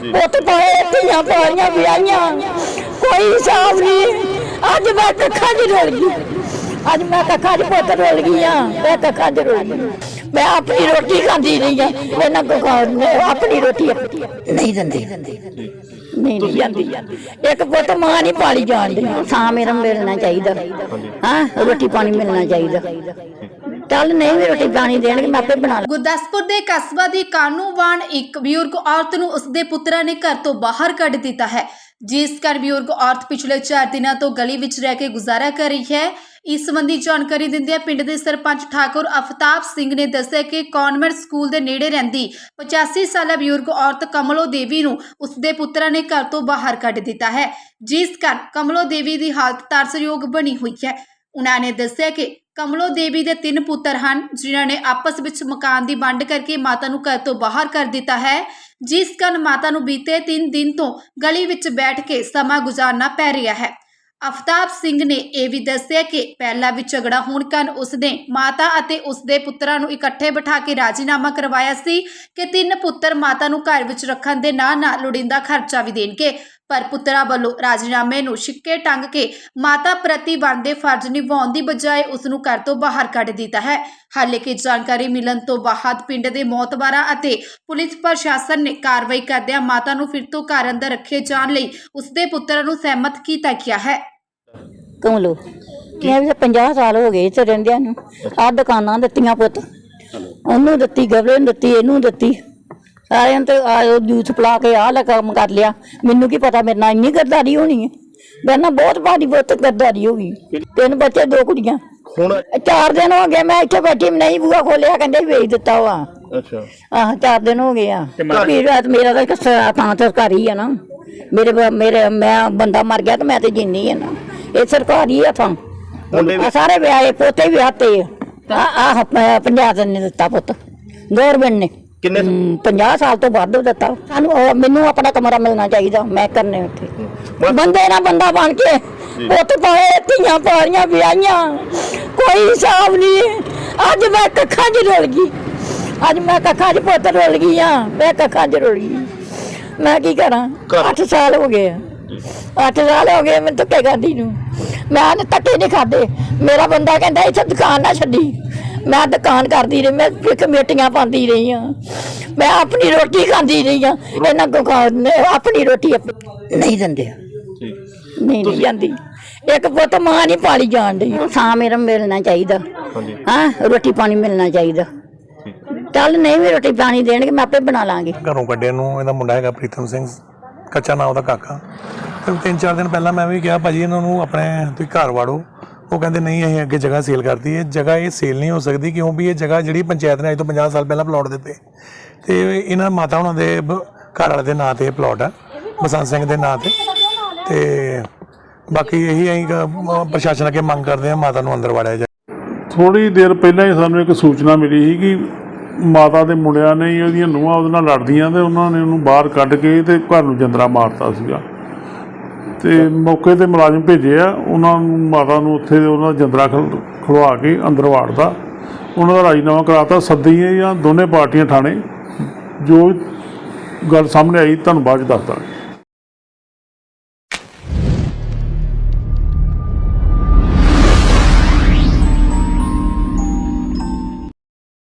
ਪੁੱਤ ਪਾਏ ਧੀਆਂ ਪਾਰੀਆਂ ਵਿਆਹੀਆਂ। ਕੋਈ ਹਿਸਾਬ ਨਹੀਂ। ਅੱਜ ਮੈਂ ਕੱਖਾਂ 'ਚ ਰੁਲ ਗਈ। ਅੱਜ ਮੈਂ ਕੱਖਾਂ 'ਚ ਪੁੱਤ ਰੁਲ ਗਈ ਆ। ਮੈਂ ਕੱਖਾਂ 'ਚ ਰੁਲ ਗਈ। ਮੈਂ ਆਪਣੀ ਰੋਟੀ ਖਾਂਦੀ ਨਹੀਂ ਆ। ਇਹਨਾਂ ਕੋ ਆਪਣੀ ਰੋਟੀ ਆਪਣੀ ਨਹੀਂ ਦਿੰਦੇ। ਨਹੀਂ ਨਹੀਂ ਜਾਂਦੀ। ਇੱਕ ਪੁੱਤ ਮਾਂ ਨਹੀਂ ਪਾਲੀ ਜਾਣਦੀ ਸਾਂ ਮੇਰਾ ਮਿਲਣਾ ਚਾਹੀਦਾ। ਹਾਂ? ਰੋਟੀ ਪਾਣੀ ਮਿਲਣਾ ਚਾਹੀਦਾ। ਚੱਲ ਨਹੀਂ ਵੀ ਰੋਟੀ ਪਾਣੀ ਦੇਣਗੇ, ਮੈਂ ਆਪੇ ਬਣਾ ਲਾਂ। ਗੁਰਦਾਸਪੁਰ ਦੇ ਕਸਬਾ ਦੀ ਕਾਨੂੰਵਾਨ ਇੱਕ ਬਜ਼ੁਰਗ ਔਰਤ ਨੂੰ ਉਸਦੇ ਪੁੱਤਰਾਂ ਨੇ ਘਰ ਤੋਂ ਬਾਹਰ ਕੱਢ ਦਿੱਤਾ ਹੈ। ਜਿਸ ਕਰ ਬਜ਼ੁਰਗ ਔਰਤ ਪਿਛਲੇ 4 ਦਿਨਾਂ ਤੋਂ ਗਲੀ ਵਿੱਚ ਰਹਿ ਕੇ ਗੁਜ਼ਾਰਾ ਕਰ ਰਹੀ ਹੈ। ਇਸ ਸੰਬੰਧੀ ਜਾਣਕਾਰੀ ਦਿੰਦਿਆਂ ਪਿੰਡ ਦੇ ਸਰਪੰਚ ਠਾਕੁਰ ਅਫਤਾਬ ਸਿੰਘ ਨੇ ਦੱਸਿਆ ਕਿ ਕਨਵੈਂਟ ਸਕੂਲ ਦੇ ਨੇੜੇ ਰਹਿੰਦੀ 85 ਸਾਲਾ ਬਜ਼ੁਰਗ ਔਰਤ ਕਮਲੋ ਦੇਵੀ ਨੂੰ ਉਸਦੇ ਪੁੱਤਰਾਂ ਨੇ ਘਰ ਤੋਂ ਬਾਹਰ ਕੱਢ ਦਿੱਤਾ ਹੈ। ਜਿਸ ਕਰ ਕਮਲੋ ਦੇਵੀ ਦੀ ਹਾਲਤ ਤਰਸਯੋਗ ਬਣੀ ਹੋਈ ਹੈ। ਉਹਨਾਂ ਨੇ ਦੱਸਿਆ ਕਿ ਕਮਲੋ ਦੇਵੀ ਦੇ ਤਿੰਨ ਪੁੱਤਰ ਹਨ, ਜਿਨ੍ਹਾਂ ਨੇ ਆਪਸ ਵਿੱਚ ਮਕਾਨ ਦੀ ਵੰਡ ਕਰਕੇ ਮਾਤਾ ਨੂੰ ਘਰ ਤੋਂ ਬਾਹਰ ਕਰ ਦਿੱਤਾ ਹੈ। ਜਿਸ ਕਾਰਨ ਮਾਤਾ ਨੂੰ ਬੀਤੇ 3 ਦਿਨ ਤੋਂ ਗਲੀ ਵਿੱਚ ਬੈਠ ਕੇ ਸਮਾਂ ਗੁਜ਼ਾਰਨਾ ਪੈ ਰਿਹਾ ਹੈ। ਅਫਤਾਬ ਸਿੰਘ ਨੇ ਇਹ ਵੀ ਦੱਸਿਆ ਕਿ ਪਹਿਲਾਂ ਵੀ ਝਗੜਾ ਹੋਣ ਕਾਰਨ ਉਸਨੇ ਮਾਤਾ ਅਤੇ ਉਸਦੇ ਪੁੱਤਰਾਂ ਨੂੰ ਇਕੱਠੇ ਬਿਠਾ ਕੇ ਰਾਜੀਨਾਮਾ ਕਰਵਾਇਆ ਸੀ ਕਿ ਤਿੰਨ ਪੁੱਤਰ ਮਾਤਾ ਨੂੰ ਘਰ ਵਿੱਚ ਰੱਖਣ ਦੇ ਨਾਲ ਨਾਲ ਲੋੜੀਂਦਾ ਖਰਚਾ ਵੀ ਦੇਣਗੇ। ਪਰ ਪੁੱਤਰਾਂ ਵੱਲੋਂ ਰਾਜੀਨਾਮੇ ਨੂੰ ਛਿੱਕੇ ਟੰਗ ਕੇ ਮਾਤਾ ਪ੍ਰਤੀ ਬਣਦੇ ਫਰਜ਼ ਨਿਭਾਉਣ ਦੀ ਬਜਾਏ ਉਸ ਨੂੰ ਘਰ ਤੋਂ ਬਾਹਰ ਕੱਢ ਦਿੱਤਾ ਹੈ। ਹਾਲੇ ਕਿ ਜਾਣਕਾਰੀ ਮਿਲਣ ਤੋਂ ਬਾਅਦ ਪਿੰਡ ਦੇ ਮੌਤਬਾਰਾਂ ਅਤੇ ਪੁਲਿਸ ਪ੍ਰਸ਼ਾਸਨ ਨੇ ਕਾਰਵਾਈ ਕਰਦਿਆਂ ਮਾਤਾ ਨੂੰ ਫਿਰ ਤੋਂ ਘਰ ਅੰਦਰ ਰੱਖੇ ਜਾਣ ਲਈ ਉਸਦੇ ਪੁੱਤਰਾਂ ਨੂੰ ਸਹਿਮਤ ਕੀਤਾ ਗਿਆ ਹੈ। ਕਮਲੋ ਇਹ ਵੀ 50 ਸਾਲ ਹੋ ਗਏ ਇੱਥੇ ਰਹਿੰਦਿਆਂ ਨੂੰ। ਆਹ ਦੁਕਾਨਾਂ ਦਿੱਤੀਆਂ ਪੁੱਤ। ਉਹਨੂੰ ਦਿੱਤੀ ਗਵਲੇ ਨੂੰ ਦਿੱਤੀ ਇਹਨੂੰ ਦਿੱਤੀ। ਸਾਰਿਆਂ ਤੇ ਆਇਓ ਜੂਸ ਪਿਲਾ ਕੇ ਆਹ ਲੈ ਕੰਮ ਕਰ ਲਿਆ। ਮੈਨੂੰ ਕੀ ਪਤਾ ਮੇਰੇ ਨਾਲ ਇੰਨੀ ਗਰਦਾਰੀ ਹੋਣੀ ਹੈ। ਮੇਰੇ ਨਾਲ ਬਹੁਤ ਭਾਰੀ ਬਹੁਤ ਗਰਦਾਰੀ ਹੋ ਗਈ। ਤਿੰਨ ਬੱਚੇ ਦੋ ਕੁੜੀਆਂ। ਹੁਣ ਚਾਰ ਦਿਨ ਹੋ ਗਏ ਮੈਂ ਇੱਥੇ ਬੈਠੀ ਨਹੀਂ ਬੂਆ ਖੋਲਿਆ ਕਹਿੰਦੇ ਵੇਚ ਦਿੱਤਾ ਵਾ। ਅੱਛਾ। ਆਹ ਚਾਰ ਦਿਨ ਹੋ ਗਏ ਆ। ਵੀ ਰਾਤ ਮੇਰਾ ਤਾਂ ਸ- ਥਾਂ ਸਰਕਾਰੀ ਆ ਨਾ। ਮੇਰੇ ਮੇਰੇ ਮੈਂ ਬੰਦਾ ਮਰ ਗਿਆ ਤੇ ਮੈਂ ਤੇ ਜਿੰਨੀ ਆ ਨਾ। ਇਹ ਸਰਕਾਰੀ ਆ ਆ ਸਾਰੇ ਵਿਆਹੇ ਪੋਤੇ ਵੀ ਆਤੇ ਆ। ਆਹ ਪੰਜਾਬ ਨੇ ਦਿੱਤਾ ਪੁੱਤ। ਗਵਰਨਮੈਂਟ ਨੇ। ਕਿੰਨੇ ਹਮ, 50 ਸਾਲ ਤੋਂ ਵੱਧ ਦਿੱਤਾ। ਸਾਨੂੰ ਉਹ- ਮੈਨੂੰ ਆਪਣਾ ਕਮਰਾ ਮਿਲਣਾ ਚਾਹੀਦਾ ਮੈਂ ਕਰਨੇ ਉੱਥੇ। ਬੰਦੇ ਨਾਲ ਬੰਦਾ ਬਣ ਕੇ ਪੁੱਤ ਪਾਏ ਧੀਆਂ ਪਾਰੀਆਂ ਵਿਆਹੀਆਂ। ਕੋਈ ਹਿਸਾਬ ਨਹੀਂ ਅੱਜ ਮੈਂ ਕੱਖਾਂ 'ਚ ਰੁਲ ਗਈ। ਅੱਜ ਮੈਂ ਕੱਖਾਂ 'ਚ ਪੁੱਤ ਰੁਲ ਗਈ ਆ ਮੈਂ ਕੱਖਾਂ 'ਚ ਰੁਲ ਗਈ। ਮੈਂ ਕੀ ਕਰਾਂ? ਘਰ- 8 ਸਾਲ ਹੋ ਗਏ ਆ। 8 ਸਾਲ ਹੋ ਗਏ ਮੈਨੂੰ ਧੱਕੇ ਖਾਂਦੀ ਨੂੰ। ਮੈਂ ਨੇ ਧੱਕੇ ਨਹੀਂ ਖਾਦੇ ਮੇਰਾ ਬੰਦਾ ਕਹਿੰਦਾ ਇੱਥੇ ਦੁਕਾਨ ਨਾ ਛੱਡੀ। ਮੈਂ ਦੁਕਾਨ ਕਰਦੀ ਰਹੀ ਮੈਂ ਕਮੇਟੀਆਂ ਪਾਉਂਦੀ ਰਹੀ ਆ ਮੈਂ ਆਪਣੀ ਰੋਟੀ ਖਾਂਦੀ ਰਹੀ ਆ ਇਹਨਾਂ ਕੋ ਆਪਣੀ ਰੋਟੀ ਆਪ- ਨਹੀਂ ਦਿੰਦੇ। ਨਹੀਂ ਨਹੀਂ ਜਾਂਦੀ। ਇੱਕ ਪੁੱਤ ਮਾਂ ਨਹੀਂ ਪਾਲੀ ਜਾਣਦੀ ਸਾਂ ਮੇਰਾ ਮਿਲਣਾ ਚਾਹੀਦਾ। ਹਾਂਜੀ। ਹਾਂ ਰੋਟੀ ਪਾਣੀ ਮਿਲਣਾ ਚਾਹੀਦਾ। ਚੱਲ ਨਹੀਂ ਵੀ ਰੋਟੀ ਪਾਣੀ ਦੇਣਗੇ ਮੈਂ ਆਪੇ ਬਣਾ ਲਾਂਗੀ। ਘਰੋਂ ਕੱਢੇ ਨੂੰ ਇਹਦਾ ਮੁੰਡਾ ਹੈਗਾ ਪ੍ਰੀਤਮ ਸਿੰਘ। ਕੱਚਾ ਨਾਂ ਉਹਦਾ ਕਾਕਾ। ਤੇ ਤਿੰਨ ਚਾਰ ਦਿਨ ਪਹਿਲਾਂ ਮੈਂ ਵੀ ਕਿਹਾ ਭਾਜੀ ਇਹਨਾਂ ਨੂੰ ਆਪਣੇ ਤੁਸੀਂ ਘਰ ਵਾੜੋ। ਉਹ ਕਹਿੰਦੇ ਨਹੀਂ, ਅਸੀਂ ਅੱਗੇ ਜਗ੍ਹਾ ਸੇਲ ਕਰਤੀ ਹੈ। ਜਗ੍ਹਾ ਇਹ ਸੇਲ ਨਹੀਂ ਹੋ ਸਕਦੀ ਕਿਉਂ ਵੀ ਇਹ ਜਗ੍ਹਾ ਜਿਹੜੀ ਪੰਚਾਇਤ ਨੇ ਅੱਜ ਤੋਂ 50 ਸਾਲ ਪਹਿਲਾਂ ਪਲਾਟ ਦਿੱਤੇ। ਤੇ ਇਹਨਾਂ ਮਾਤਾ ਉਹਨਾਂ ਦੇ ਘਰ ਵਾਲੇ ਦੇ ਨਾਂ ਤੇ ਇਹ ਪਲਾਟ ਆ, ਬਸੰਤ ਸਿੰਘ ਦੇ ਨਾਂ ਤੇ। ਤੇ ਬਾਕੀ ਇਹੀ ਅਸੀਂ ਪ੍ਰਸ਼ਾਸਨ ਅੱਗੇ ਮੰਗ ਕਰਦੇ ਹਾਂ ਮਾਤਾ ਨੂੰ ਅੰਦਰ ਵਾੜਿਆ ਜਾਏ। ਥੋੜੀ ਦੇਰ ਪਹਿਲਾਂ ਹੀ ਸਾਨੂੰ ਇੱਕ ਸੂਚਨਾ ਮਿਲੀ ਸੀ ਕਿ ਮਾਤਾ ਦੇ ਮੁੰਡਿਆਂ ਨੇ ਉਹਦੀਆਂ ਨੂੰਹਾਂ ਉਹਦੇ ਨਾਲ ਲੜਦੀਆਂ ਤੇ ਉਹਨਾਂ ਨੇ ਉਹਨੂੰ ਬਾਹਰ ਕੱਢ ਕੇ ਤੇ ਘਰ ਨੂੰ ਜੰਦਰਾ ਮਾਰਤਾ ਸੀਗਾ। ਤੇ ਮੌਕੇ ਤੇ ਮੁਲਾਜ਼ਮ ਭੇਜੇ ਆ। ਉਹਨਾਂ ਨੂੰ ਮਾਤਾ ਨੂੰ ਉੱਥੇ ਉਹਨਾਂ ਦਾ ਜੰਦਰਾ ਖਲ- ਖਲਵਾ ਕੇ ਅੰਦਰ ਵਾੜਦਾ ਉਹਨਾਂ ਦਾ ਰਾਜੀਨਾਮਾ ਕਰਾਤਾ। ਸੱਦੀ ਜਾਂ ਦੋਨੇ ਪਾਰਟੀਆਂ ਥਾਣੇ। ਜੋ ਗੱਲ ਸਾਹਮਣੇ ਆਈ ਤੁਹਾਨੂੰ ਬਾਅਦ ਚ ਦੱਸਦਾ